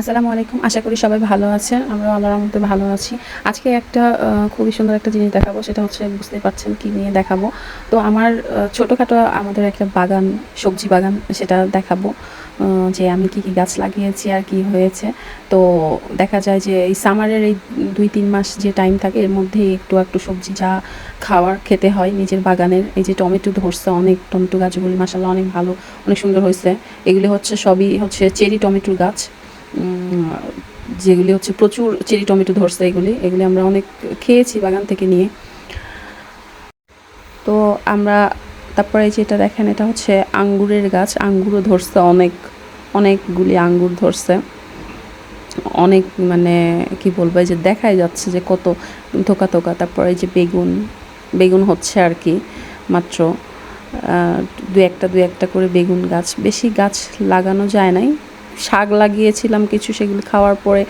আসসালামু আলাইকুম। আশা করি সবাই ভালো আছেন। আমরা আল্লাহর মধ্যে ভালো আছি। আজকে একটা খুবই সুন্দর একটা জিনিস দেখাবো। সেটা হচ্ছে বুঝতে পারছেন কি নিয়ে দেখাবো। তো আমার ছোটোখাটো আমাদের একটা বাগান, সবজি বাগান সেটা দেখাবো। যে আমি কি কি গাছ লাগিয়েছি আর কি হয়েছে। তো দেখা যায় যে এই সামারের এই দুই, তিন মাস যে টাইম থাকে, এর মধ্যে একটু একটু সবজি যা খাওয়ার খেতে হয় নিজের বাগানের। এই যে টমেটো ধরছে অনেক, টমেটো গাছগুলি মাসাল্লাহ অনেক ভালো, অনেক সুন্দর হয়েছে। এগুলি হচ্ছে সবই হচ্ছে চেরি টমেটোর গাছ। যেগুলি হচ্ছে প্রচুর চেরি টমেটো ধরছে এগুলি এগুলি আমরা অনেক খেয়েছি বাগান থেকে নিয়ে। তো আমরা তারপরে যেটা দেখেন, এটা হচ্ছে আঙ্গুরের গাছ, আঙ্গুরও ধরছে অনেক, অনেকগুলি আঙ্গুর ধরছে। অনেক মানে কি বলব যে দেখাই যাচ্ছে যে কত থোকা থোকা তারপরে যে বেগুন বেগুন হচ্ছে আর কি মাত্র দু একটা দু একটা করে বেগুন গাছ। বেশি গাছ লাগানো যায় নাই। শাক লাগিয়েছিলাম কিছু সেগুলো খাওয়ার পরে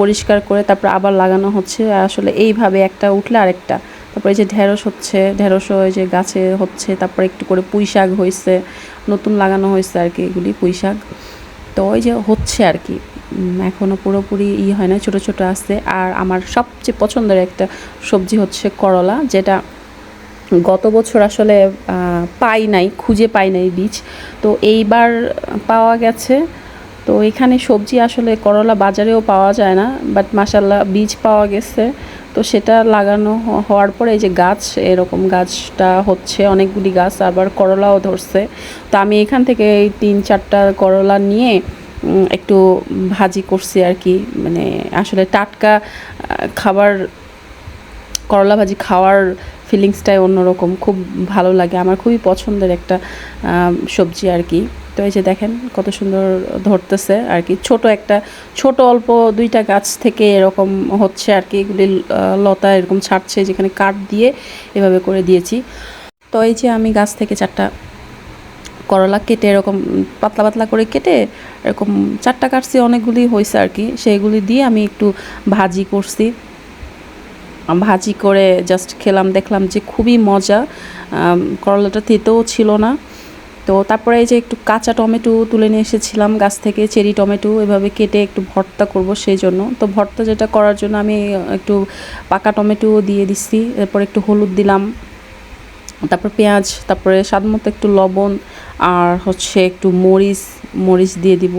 পরিষ্কার করে তারপর আবার লাগানো হচ্ছে। আসলে এইভাবে একটা উঠলে আরেকটা। তারপরে যে ঢেঁড়স হচ্ছে ঢেঁড়সও এই যে গাছে হচ্ছে, তারপরে একটু করে পুঁই শাক হয়েছে নতুন লাগানো হয়েছে আর কি এগুলি পুঁই শাক। তো ওই যে হচ্ছে আর কি। এখনও পুরোপুরি ই হয় না ছোট ছোট আছে। আর আমার সবচেয়ে পছন্দের একটা সবজি হচ্ছে করলা, যেটা গত বছর আসলে পাই নাই, খুঁজে পাই নাই বীজ। তো এইবার পাওয়া গেছে তো এখানে সবজি আসলে করলা বাজারেও পাওয়া যায় না বাট মাসাল্লাহ বীজ পাওয়া গেছে। তো সেটা লাগানো হওয়ার পরে এই যে গাছ, এরকম গাছটা হচ্ছে, অনেকগুলি গাছ আবার করলাও ধরছে। তো আমি এখান থেকে এই তিন চারটা করলা নিয়ে একটু ভাজি করছি আর কি মানে আসলে টাটকা খাবার, করলা ভাজি খাওয়ার ফিলিংসটাই অন্যরকম, খুব ভালো লাগে। আমার খুবই পছন্দের একটা সবজি আর কি। তো এই যে দেখেন কত সুন্দর ধরতেছে আর কি। ছোট একটা, ছোট অল্প দুইটা গাছ থেকে এরকম হচ্ছে আর কি। এগুলি লতা এরকম ছাড়ছে যেখানে কাঠ দিয়ে এভাবে করে দিয়েছি। তো এই যে আমি গাছ থেকে চারটা করলা কেটে এরকম পাতলা পাতলা করে কেটে এরকম চারটা কাটছি, অনেকগুলি হয়েছে আর কি। সেইগুলি দিয়ে আমি একটু ভাজি করছি। ভাজি করে জাস্ট খেলাম, দেখলাম যে খুবই মজা। করলাটা তেতেও ছিল না। তো তারপরে এই যে একটু কাঁচা টমেটো তুলে নিয়ে এসেছিলাম গাছ থেকে, চেরি টমেটো, এভাবে কেটে একটু ভর্তা করব সেই জন্য। তো ভর্তা যেটা করার জন্য আমি একটু পাকা টমেটো দিয়ে দিচ্ছি এরপর একটু হলুদ দিলাম। তারপর পেঁয়াজ, তারপরে স্বাদ মতো একটু লবণ, আর হচ্ছে একটু মরিচ মরিচ দিয়ে দিব।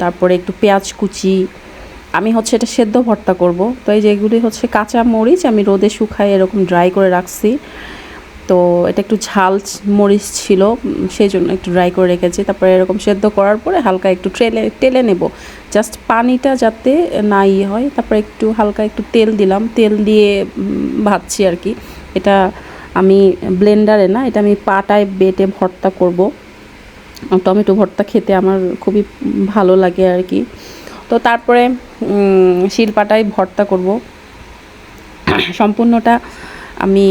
তারপরে একটু পেঁয়াজ কুচি আমি হচ্ছে এটা সেদ্ধ ভর্তা করব। তো এই যেগুলি হচ্ছে কাঁচা মরিচ আমি রোদে শুকায় এরকম ড্রাই করে রাখছি। তো এটা একটু ঝাল মরিচ ছিল সেই জন্য একটু ড্রাই করে রেখেছি। তারপরে এরকম সেদ্ধ করার পরে হালকা একটু ট্রেলে টেলে নেব। জাস্ট পানিটা যাতে না ইয়ে হয়, তারপরে একটু হালকা একটু তেল দিলাম। তেল দিয়ে ভাজছি আর কি। এটা আমি ব্লেন্ডারে না, এটা আমি পাটায় বেটে ভর্তা করব। টমেটো ভর্তা খেতে আমার খুবই ভালো লাগে আর কি। তো তারপরে শিলপাটায় ভর্তা করব। সম্পূর্ণটা আমি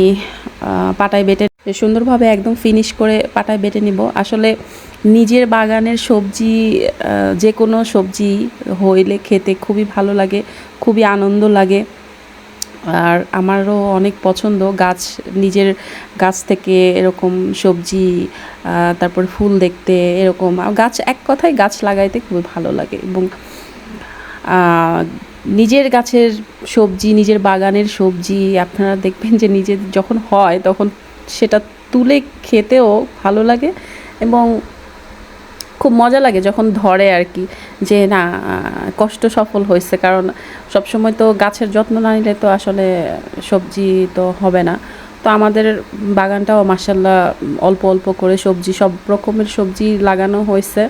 পাটায় বেটে সুন্দরভাবে একদম ফিনিশ করে পাটায় বেটে নিব। আসলে নিজের বাগানের সবজি যে কোনো সবজি হইলে খেতে খুবই ভালো লাগে, খুবই আনন্দ লাগে। আর আমারও অনেক পছন্দ গাছ, নিজের গাছ থেকে এরকম সবজি তারপর ফুল দেখতে এরকম। গাছ, এক কথায় গাছ লাগাইতে খুবই ভালো লাগে এবং নিজের গাছের সবজি, নিজের বাগানের সবজি, আপনারা দেখবেন যে নিজের যখন হয় তখন সেটা তুলে খেতেও ভালো লাগে এবং খুব মজা লাগে যখন ধরে আর কি যে না, কষ্ট সফল হয়েছে। কারণ সবসময় তো গাছের যত্ন না নিলে তো আসলে সবজি তো হবে না। তো আমাদের বাগানটাও মাসাল্লাহ অল্প অল্প করে সবজি, সব রকমের সবজি লাগানো হয়েছে।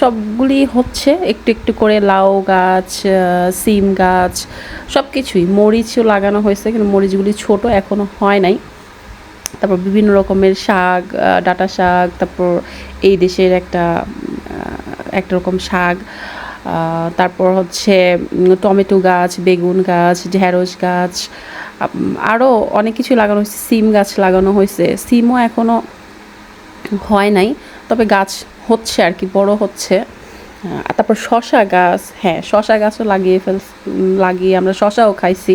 সবগুলি হচ্ছে একটু একটু করে লাউ গাছ সিম গাছ সব কিছুই মরিচও লাগানো হয়েছে, কিন্তু মরিচগুলি ছোট এখনও হয় নাই। তারপর বিভিন্ন রকমের শাক ডাঁটা শাক, তারপর এই দেশের একটা একটা রকম শাক। তারপর হচ্ছে টমেটো গাছ, বেগুন গাছ, ঢেঁড়স গাছ আরও অনেক কিছু লাগানো হয়েছে, সিম গাছ লাগানো হয়েছে। সিমও এখনও হয় নাই, তবে গাছ হচ্ছে আর কি, বড় হচ্ছে। আর তারপর শশা গাছ হ্যাঁ শশা গাছও লাগিয়ে ফেল, লাগিয়ে আমরা শশাও খাইছি,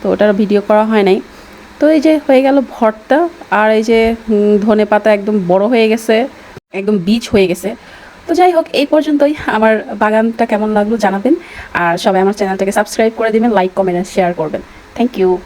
তো ওটার ভিডিও করা হয় নাই। তো এই যে হয়ে গেল ভর্তা, আর এই যে ধনে পাতা একদম বড় হয়ে গেছে, একদম বীজ হয়ে গেছে। তো যাই হোক, এই পর্যন্তই। আমার বাগানটা কেমন লাগল জানাবেন, আর সবাই আমার চ্যানেলটাকে সাবস্ক্রাইব করে দিবেন, লাইক, কমেন্ট শেয়ার করবেন। Thank you.